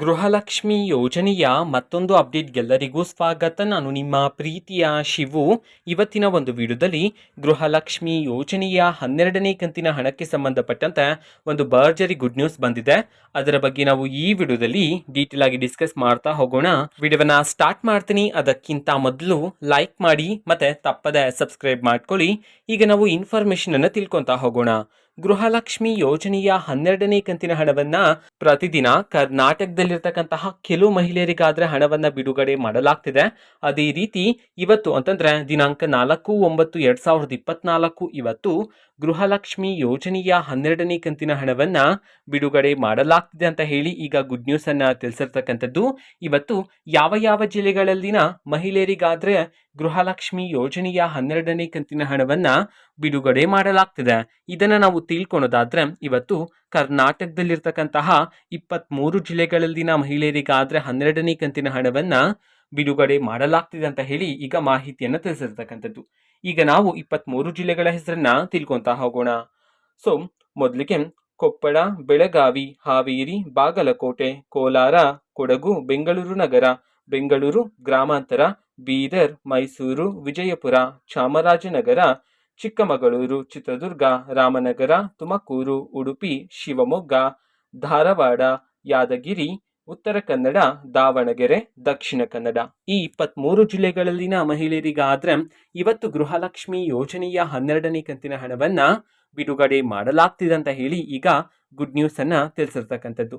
ಗೃಹಲಕ್ಷ್ಮಿ ಯೋಜನೆಯ ಮತ್ತೊಂದು ಅಪ್ಡೇಟ್ಗೆಲ್ಲರಿಗೂ ಸ್ವಾಗತ. ನಾನು ನಿಮ್ಮ ಪ್ರೀತಿಯ ಶಿವು. ಇವತ್ತಿನ ಒಂದು ವಿಡಿಯೋದಲ್ಲಿ ಗೃಹಲಕ್ಷ್ಮಿ ಯೋಜನೆಯ ಹನ್ನೆರಡನೇ ಕಂತಿನ ಹಣಕ್ಕೆ ಸಂಬಂಧಪಟ್ಟಂತೆ ಒಂದು ಭರ್ಜರಿ ಗುಡ್ ನ್ಯೂಸ್ ಬಂದಿದೆ. ಅದರ ಬಗ್ಗೆ ನಾವು ಈ ವಿಡಿಯೋದಲ್ಲಿ ಡೀಟೇಲ್ ಆಗಿ ಡಿಸ್ಕಸ್ ಮಾಡ್ತಾ ಹೋಗೋಣ. ವಿಡಿಯೋವನ್ನ ಸ್ಟಾರ್ಟ್ ಮಾಡ್ತೀನಿ. ಅದಕ್ಕಿಂತ ಮೊದಲು ಲೈಕ್ ಮಾಡಿ ಮತ್ತೆ ತಪ್ಪದೆ ಸಬ್ಸ್ಕ್ರೈಬ್ ಮಾಡ್ಕೊಳ್ಳಿ. ಈಗ ನಾವು ಇನ್ಫಾರ್ಮೇಶನ್ ಅನ್ನು ತಿಳ್ಕೊತಾ ಹೋಗೋಣ. ಗೃಹಲಕ್ಷ್ಮಿ ಯೋಜನೆಯ ಹನ್ನೆರಡನೇ ಕಂತಿನ ಹಣವನ್ನ ಪ್ರತಿದಿನ ಕರ್ನಾಟಕದಲ್ಲಿರ್ತಕ್ಕಂತಹ ಕೆಲವು ಮಹಿಳೆಯರಿಗಾದ್ರೆ ಹಣವನ್ನ ಬಿಡುಗಡೆ ಮಾಡಲಾಗ್ತಿದೆ. ಅದೇ ರೀತಿ ಇವತ್ತು ಅಂತಂದ್ರೆ ದಿನಾಂಕ ನಾಲ್ಕು ಒಂಬತ್ತು ಎರಡ್ ಸಾವಿರದ ಇಪ್ಪತ್ನಾಲ್ಕು ಇವತ್ತು ಗೃಹಲಕ್ಷ್ಮಿ ಯೋಜನೆಯ ಹನ್ನೆರಡನೇ ಕಂತಿನ ಹಣವನ್ನ ಬಿಡುಗಡೆ ಮಾಡಲಾಗ್ತಿದೆ ಅಂತ ಹೇಳಿ ಈಗ ಗುಡ್ ನ್ಯೂಸ್ ಅನ್ನ ತಿಳಿಸಿರ್ತಕ್ಕಂಥದ್ದು. ಇವತ್ತು ಯಾವ ಯಾವ ಜಿಲ್ಲೆಗಳಲ್ಲಿನ ಮಹಿಳೆಯರಿಗಾದ್ರೆ ಗೃಹಲಕ್ಷ್ಮಿ ಯೋಜನೆಯ ಹನ್ನೆರಡನೇ ಕಂತಿನ ಹಣವನ್ನ ಬಿಡುಗಡೆ ಮಾಡಲಾಗ್ತಿದೆ. ಇದನ್ನ ನಾವು ತಿಳ್ಕೊಳೋದಾದ್ರೆ ಇವತ್ತು ಕರ್ನಾಟಕದಲ್ಲಿರ್ತಕ್ಕಂತಹ ಇಪ್ಪತ್ಮೂರು ಜಿಲ್ಲೆಗಳಲ್ಲಿನ ಮಹಿಳೆಯರಿಗಾದ್ರೆ ಹನ್ನೆರಡನೇ ಕಂತಿನ ಹಣವನ್ನ ಬಿಡುಗಡೆ ಮಾಡಲಾಗ್ತಿದೆ ಅಂತ ಹೇಳಿ ಈಗ ಮಾಹಿತಿಯನ್ನು ತಿಳಿಸಿರ್ತಕ್ಕಂಥದ್ದು. ಈಗ ನಾವು ಇಪ್ಪತ್ಮೂರು ಜಿಲ್ಲೆಗಳ ಹೆಸರನ್ನ ತಿಳ್ಕೊಂತ ಹೋಗೋಣ. ಸೊ ಮೊದಲಿಗೆ ಕೊಪ್ಪಳ, ಬೆಳಗಾವಿ, ಹಾವೇರಿ, ಬಾಗಲಕೋಟೆ, ಕೋಲಾರ, ಕೊಡಗು, ಬೆಂಗಳೂರು ನಗರ, ಬೆಂಗಳೂರು ಗ್ರಾಮಾಂತರ ಬೀದರ್, ಮೈಸೂರು, ವಿಜಯಪುರ, ಚಾಮರಾಜನಗರ, ಚಿಕ್ಕಮಗಳೂರು, ಚಿತ್ರದುರ್ಗ, ರಾಮನಗರ, ತುಮಕೂರು, ಉಡುಪಿ, ಶಿವಮೊಗ್ಗ, ಧಾರವಾಡ, ಯಾದಗಿರಿ, ಉತ್ತರ ಕನ್ನಡ, ದಾವಣಗೆರೆ, ದಕ್ಷಿಣ ಕನ್ನಡ. ಈ ಇಪ್ಪತ್ಮೂರು ಜಿಲ್ಲೆಗಳಲ್ಲಿನ ಮಹಿಳೆಯರಿಗಾದ್ರೆ ಇವತ್ತು ಗೃಹಲಕ್ಷ್ಮಿ ಯೋಜನೆಯ ಹನ್ನೆರಡನೇ ಕಂತಿನ ಹಣವನ್ನು ಬಿಡುಗಡೆ ಮಾಡಲಾಗ್ತಿದೆ ಅಂತ ಹೇಳಿ ಈಗ ಗುಡ್ ನ್ಯೂಸನ್ನು ತಿಳಿಸಿರ್ತಕ್ಕಂಥದ್ದು.